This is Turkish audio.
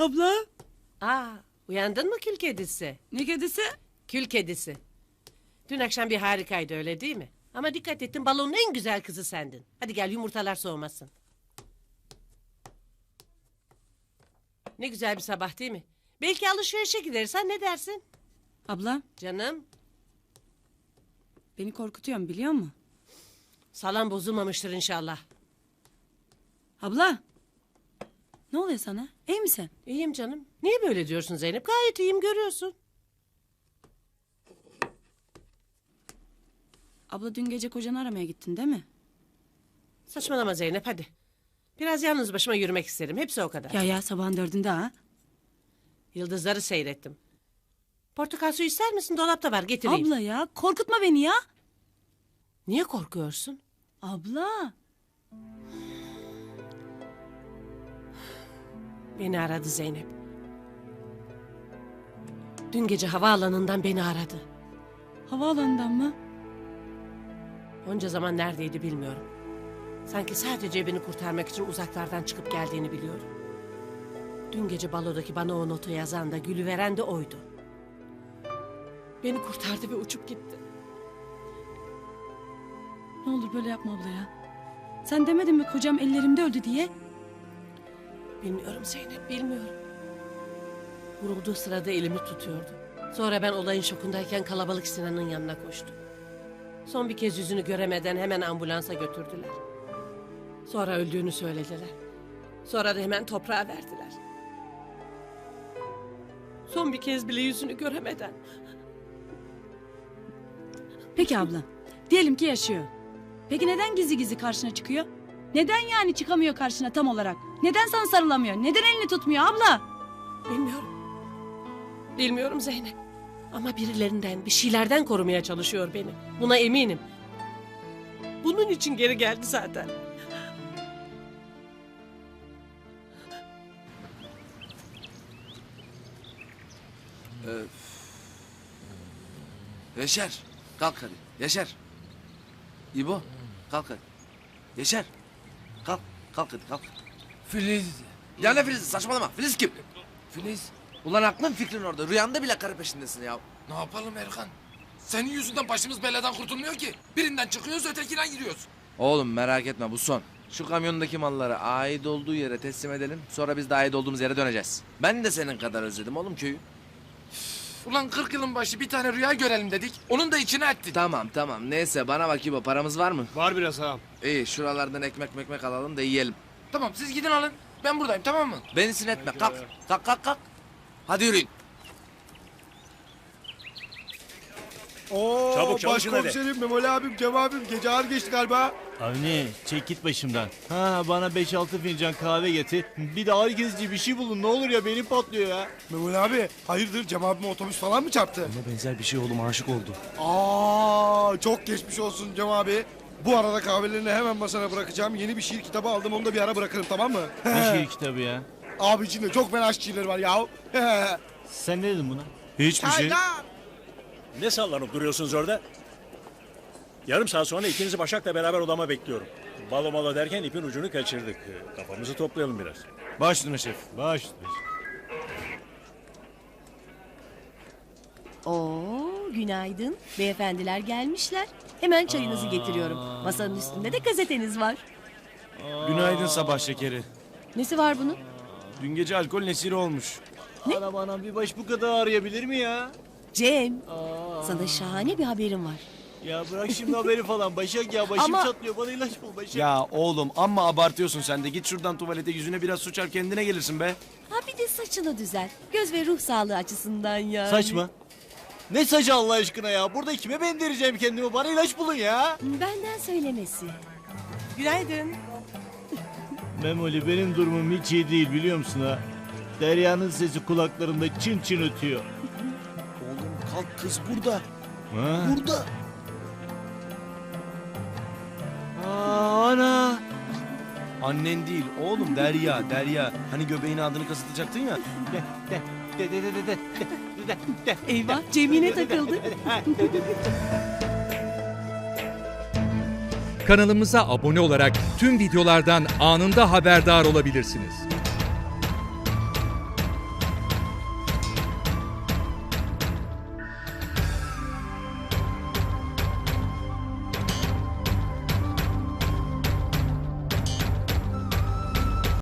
Abla. Aa, uyandın mı kül kedisi? Ne kedisi? Kül kedisi. Dün akşam bir harikaydı öyle değil mi? Ama dikkat ettim balonun en güzel kızı sendin. Hadi gel yumurtalar soğumasın. Ne güzel bir sabah değil mi? Belki alışverişe gideriz ha ne dersin? Abla Canım beni korkutuyorsun biliyor musun? salam bozulmamıştır inşallah. Abla. Ne oluyor sana? İyi misin? İyiyim canım. Niye böyle diyorsun Zeynep? Gayet iyiyim görüyorsun. Abla dün gece kocanı aramaya gittin değil mi? Saçmalama Zeynep hadi. Biraz yalnız başıma yürümek isterim. Hepsi o kadar. Ya ya sabahın dördünde ha. Yıldızları seyrettim. Portakal suyu ister misin? Dolapta var getireyim. Abla ya korkutma beni ya. Niye korkuyorsun? Abla. Beni aradı Zeynep. Dün gece havaalanından beni aradı. Havaalanından mı? Onca zaman neredeydi bilmiyorum. Sanki sadece beni kurtarmak için uzaklardan çıkıp geldiğini biliyorum. Dün gece balodaki bana o notu yazan da gülü veren de oydu. Beni kurtardı ve uçup gitti. Ne olur böyle yapma abla ya. Sen demedin mi kocam ellerimde öldü diye? Bilmiyorum Zeynep, bilmiyorum. Vurulduğu sırada elimi tutuyordu. Sonra ben olayın şokundayken kalabalık Sinan'ın yanına koştum. Son bir kez yüzünü göremeden hemen ambulansa götürdüler. Sonra öldüğünü söylediler. Sonra da hemen toprağa verdiler. Son bir kez bile yüzünü göremeden. Peki abla. Diyelim ki yaşıyor. Peki neden gizli gizli karşına çıkıyor? Neden yani çıkamıyor karşına tam olarak? Neden sana sarılamıyor? Neden elini tutmuyor abla? Bilmiyorum. Bilmiyorum Zeynep. Ama birilerinden, bir şeylerden korumaya çalışıyor beni. Buna eminim. Bunun için geri geldi zaten. Yaşar. Kalk hadi. Yaşar. İbo. Kalk hadi. Yaşar. Kalk. Kalk hadi kalk. Filiz. Ya ne Filiz saçmalama. Filiz kim? Filiz. Ulan aklın fikrin orada. Rüyanda bile karı peşindesin ya. Ne yapalım Erkan? Senin yüzünden başımız beladan kurtulmuyor ki. Birinden çıkıyoruz ötekine giriyoruz. Oğlum merak etme bu son. Şu kamyondaki malları ait olduğu yere teslim edelim. Sonra biz de ait olduğumuz yere döneceğiz. Ben de senin kadar özledim oğlum köyü. Ulan 40 yılın başı bir tane rüya görelim dedik. Onun da içine ettin. Tamam tamam neyse bana bak İbo paramız var mı? Var biraz ağam. İyi şuralardan ekmek mekmek alalım da yiyelim. Tamam siz gidin alın. Ben buradayım tamam mı? Beni sinetme kalk. Kalk kalk kalk. Hadi yürüyün. Oo, Çabuk, çalışın hadi. Başkomiserim, Memoli abim, Cem abim gece ağır geçti galiba. Avni çek git başımdan. Ha bana 5-6 fincan kahve getir. Bir de ağrı kesici bir şey bulun ne olur ya benim patlıyor ya. Memoli abi hayırdır Cem abime otobüs falan mı çarptı? Buna benzer bir şey oğlum aşık oldu. Aa çok geçmiş olsun Cem abi. Bu arada kahvelerini hemen masana bırakacağım. Yeni bir şiir kitabı aldım onu da bir ara bırakırım tamam mı? Ne şiir kitabı ya? Abi içinde çok fena şiirleri var ya. Sen ne dedin buna? Hiçbir şey. Çaylar. Ne sallanıp duruyorsunuz orada? Yarım saat sonra ikinizi Başak'la beraber odama bekliyorum. Balo malo derken ipin ucunu kaçırdık. Kafamızı toplayalım biraz. Baş üstüne şef. Baş üstüne. Oo, günaydın. Beyefendiler gelmişler. Hemen çayınızı getiriyorum. Masanın üstünde de gazeteniz var. Günaydın sabah şekeri. Nesi var bunun? Dün gece alkol nesiri olmuş. Anam anam bir baş bu kadar ağrıyabilir mi ya? Cem, sana şahane bir haberim var. Ya bırak şimdi haberi falan. Başak ya başım Ama- çatlıyor. Bana ilaç bul Başak. Ya oğlum amma abartıyorsun sen de. Git şuradan tuvalete yüzüne biraz su çarp kendine gelirsin be. Ha bir de saçını düzel. Göz ve ruh sağlığı açısından yani. Saç mı? Ne saçı Allah aşkına ya? Burada kime bendireceğim kendimi? Bana ilaç bulun ya. Benden söylemesi. Günaydın. Memoli benim durumum hiç iyi değil biliyor musun ha? Derya'nın sesi kulaklarımda çın çın ötüyor. Kalk kız burada. Ha? Burada. Aa, ana. Annen değil oğlum Derya Derya. Hani göbeğine adını kasıtacaktın ya. De, de, de, de, de, de, de, de, de, de. Eyvah, Cemile takıldı. Kanalımıza abone olarak tüm videolardan anında haberdar olabilirsiniz.